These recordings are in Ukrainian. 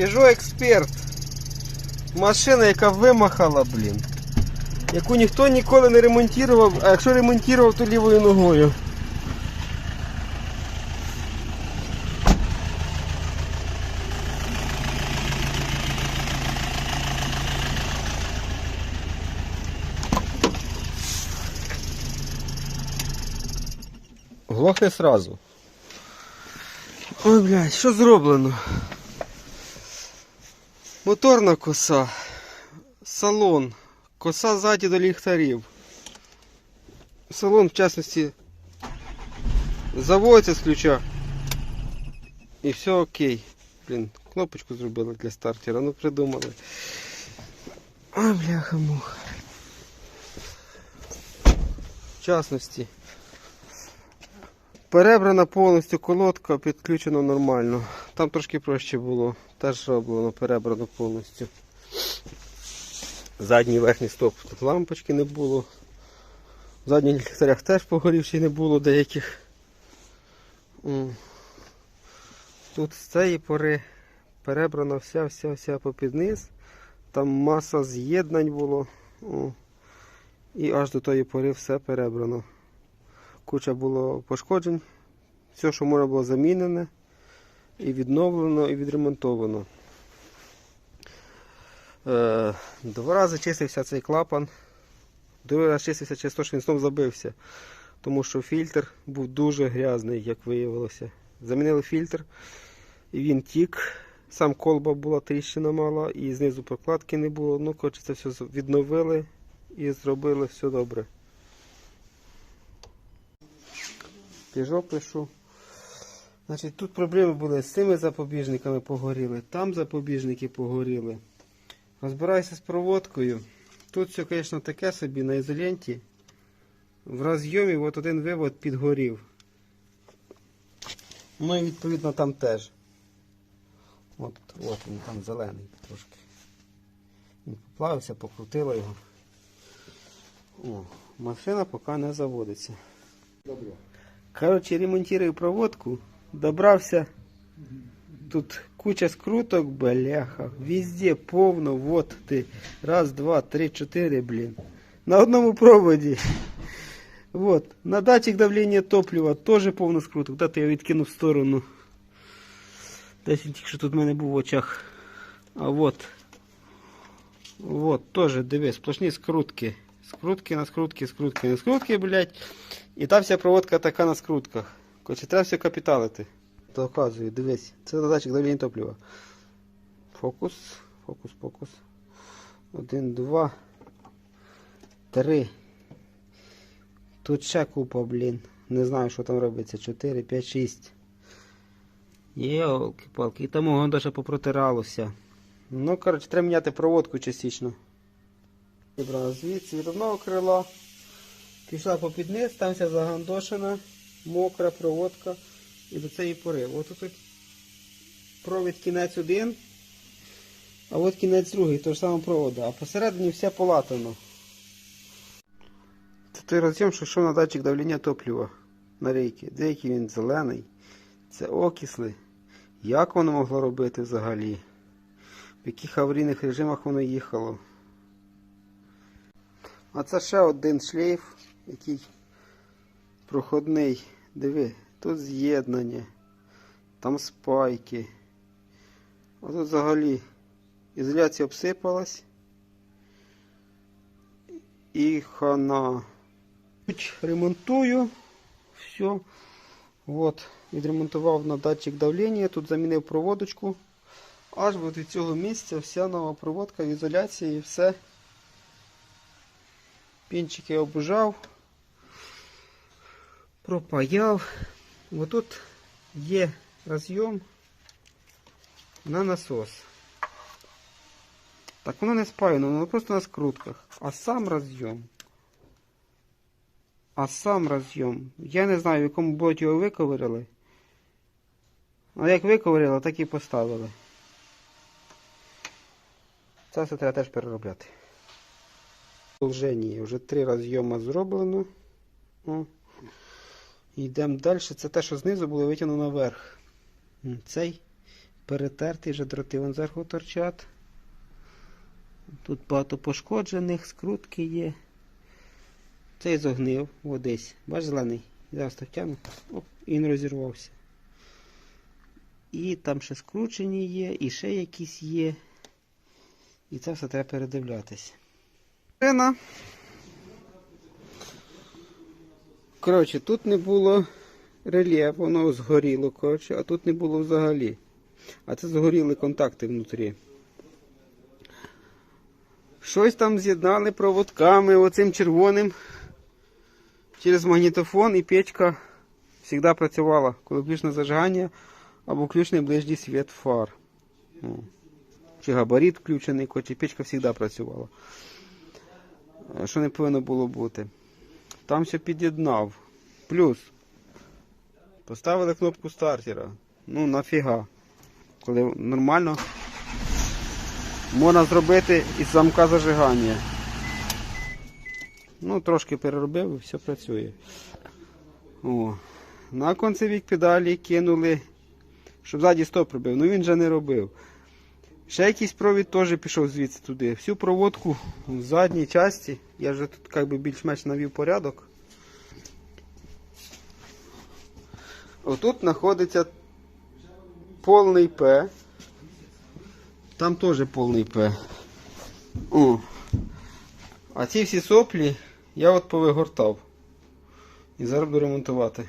Peugeot Expert. Машина, яка вимахала, блін. Яку ніхто ніколи не ремонтував, а якщо ремонтував, то лівою ногою. Глохне сразу. Ой, блядь, що зроблено? Моторна коса, салон, коса ззаді до ліхтарів. Салон, в частності, заводиться з ключа. І все окей. Блін, кнопочку зробили для стартера, ну придумали. Ой, бляха муха. В частності. Перебрана повністю колодка, підключена нормально. Там трошки проще було. Теж роблено, перебрано повністю. Задній верхній стоп тут лампочки не було. В задніх ліхтарях теж погорівши не було деяких. Тут з цієї пори перебрана вся вся вся попід низ. Там маса з'єднань було. І аж до тої пори все перебрано куча було пошкоджень. Все, що можна було замінене, і відновлено, і відремонтовано. Е, два рази чистився цей клапан. Другий раз чистився через те, що він знов забився. Тому що фільтр був дуже грязний, як виявилося. Замінили фільтр, і він тік. Сам колба була тріщина мала, і знизу прокладки не було. Ну, коротше, це все відновили і зробили все добре. Peugeot пишу. Значить, тут проблеми були з цими запобіжниками погоріли, там запобіжники погоріли. Розбираюся з проводкою. Тут все, звісно, таке собі на ізоленті. В розйомі от один вивод підгорів. Ну і відповідно там теж. От, от він там зелений трошки. Він поплавився, покрутило його. О, машина поки не заводиться. Короче, ремонтирую проводку. Добрався. Тут куча скруток, бляха. Везде повно. Вот ты. Раз, два, три, четыре, блин. На одному проводі. Вот. На датчик давления топлива тоже повно скруток. Дати я відкину в сторону. Десь він тільки що тут в мене був в очах. А вот. Вот, тоже, дивись, сплошні скрутки. Скрутки на скрутки, скрутки на скрутки, блядь. І та вся проводка така на скрутках. Короче, треба все капіталити. Доказую, дивись. Це датчик давлення топлива. Фокус, фокус, фокус. Один, два, три. Тут ще купа, блін. Не знаю, що там робиться. 4, 5, 6. Йолки-палки. І тому воно даже попротиралося. Ну, коротше, треба міняти проводку частично. Вибрала звідси від одного крила. Пішла по низ, там вся загандошена, мокра проводка і до цієї пори. От тут провід кінець один, а от кінець другий, того ж самого проводу, а посередині все полатано. Це роз'єм, що йшов на датчик давлення топлива на рейки. Деякий він зелений. Це окисли. Як воно могло робити взагалі? В яких аварійних режимах воно їхало? А це ще один шлейф, який проходний. Диви, тут з'єднання, там спайки. А тут взагалі ізоляція обсипалась. І хана. Ремонтую. Все. От, відремонтував на датчик давлення, тут замінив проводочку. Аж від цього місця вся нова проводка в ізоляції і все. Пінчики обжав, пропаяв. Отут є розйом на насос. Так воно не спаяно, воно просто на скрутках. А сам розйом. А сам розйом. Я не знаю, в якому боті його виковирили. А як виковирили, так і поставили. Це все треба теж переробляти. Продовження. Вже три розйома зроблено. О. Йдемо далі. Це те, що знизу було витягнено наверх. Цей перетертий, вже дроти вон зверху торчать. Тут багато пошкоджених, скрутки є. Цей зогнив одесь. Бач зелений. Зараз так тягну. Оп, і він розірвався. І там ще скручені є, і ще якісь є. І це все треба передивлятися. Машина. Коротше, тут не було рельєф, воно згоріло, коротше, а тут не було взагалі. А це згоріли контакти внутрі. Щось там з'єднали проводками оцим червоним через магнітофон і печка завжди працювала, коли включено зажигання або включений ближній світ фар. О. Чи габарит включений, коротше, печка завжди працювала. Е, Що не повинно було бути. Там все під'єднав. Плюс. Поставили кнопку стартера. Ну нафіга. Коли нормально можна зробити із замка зажигання. Ну, трошки переробив і все працює. О. На концевік педалі кинули, щоб ззаді стоп робив. Ну він же не робив. Ще якийсь провід теж пішов звідси туди. Всю проводку в задній часті. Я вже тут більш-менш навів порядок. Отут знаходиться повний П. Там теж повний П. О. А ці всі соплі я от повигортав. І зараз буду ремонтувати.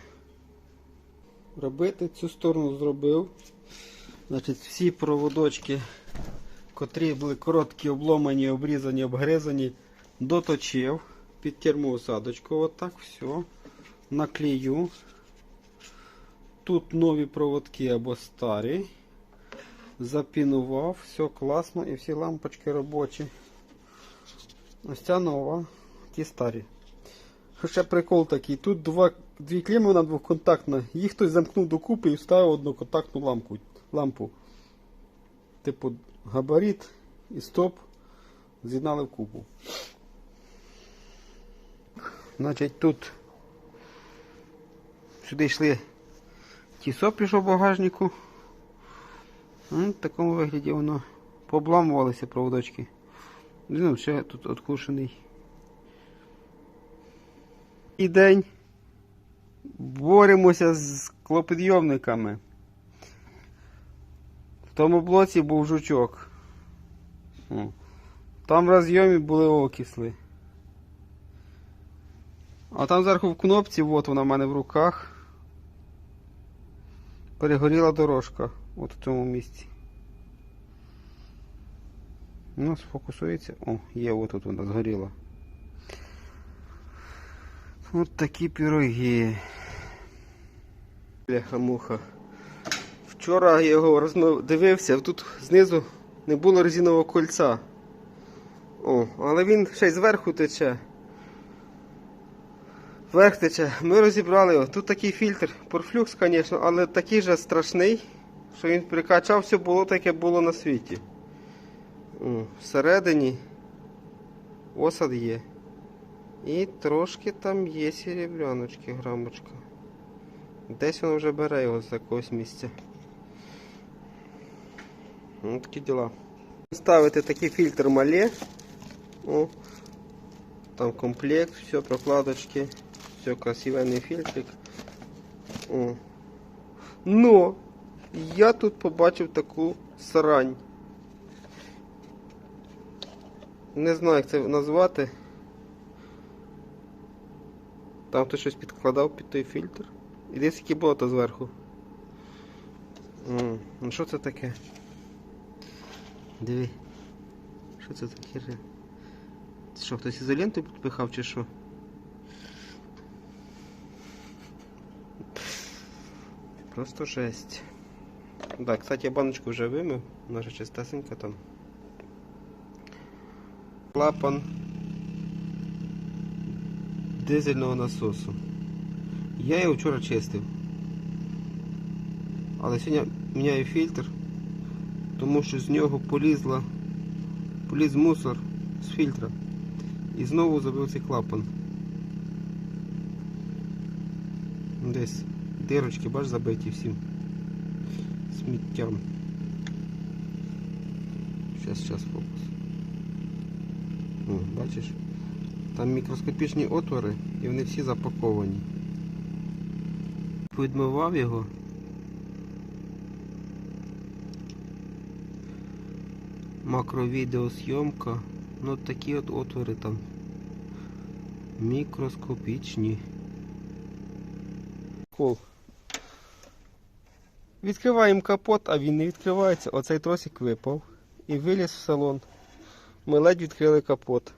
Робити цю сторону зробив. Значить, всі проводочки, котрі були короткі, обломані, обрізані, обгризані, доточив під термоусадочку. Отак, все. Наклею. Тут нові проводки або старі. Запінував, все класно і всі лампочки робочі. Ось ця нова, ті старі. Хоча прикол такий, тут два, дві клеми вона двоконтактна. Їх хтось замкнув докупи і вставив одноконтактну лампу. лампу. Типу габарит і стоп з'єднали в купу. Значить тут сюди йшли ті соплі, в багажнику. Ну, В такому вигляді воно пообламувалися проводочки. Ну, ще тут откушений. І день. Боремося з клопідйомниками. Тому блоці був жучок. О. Там в розйомі були окисли. А там зверху в кнопці, от вона в мене в руках. Перегоріла дорожка от в цьому місці. Ну, сфокусується. О, є, от тут вона згоріла. От такі піроги. Бляха-муха. Вчора я його дивився, тут знизу не було резинового кольця. О, але він ще й зверху тече. Вверх тече. Ми розібрали його. Тут такий фільтр, порфлюкс, звісно, але такий же страшний, що він прикачав все було таке було на світі. О, всередині осад є. І трошки там є серебряночки, грамочка. Десь воно вже бере його з якогось місця. Ну, такі діла. Ставити такий фільтр мале. О, там комплект, все, прокладочки, все красивенний фільтрик. О. Но я тут побачив таку срань. Не знаю, як це назвати. Там хтось щось підкладав під той фільтр. І десь які болото зверху. М, Ну що це таке? Диви. Що це таке? же? Це що, хтось ізолентою підпихав чи що? Просто жесть. Так, кстати, я баночку вже вимив, вона вже чистесенька там. Клапан дизельного насосу. Я його вчора чистив. Але сьогодні міняю фільтр, тому що з нього полізла, поліз мусор з фільтра. І знову забив цей клапан. Десь дирочки, бач, забиті всім сміттям. Зараз, зараз фокус. О, бачиш? Там мікроскопічні отвори і вони всі запаковані. Відмивав його. Макровідеозйомка. Ну такі от отвори там. Мікроскопічні. Кол. Відкриваємо капот, а він не відкривається. Оцей тросик випав і виліз в салон. Ми ледь відкрили капот.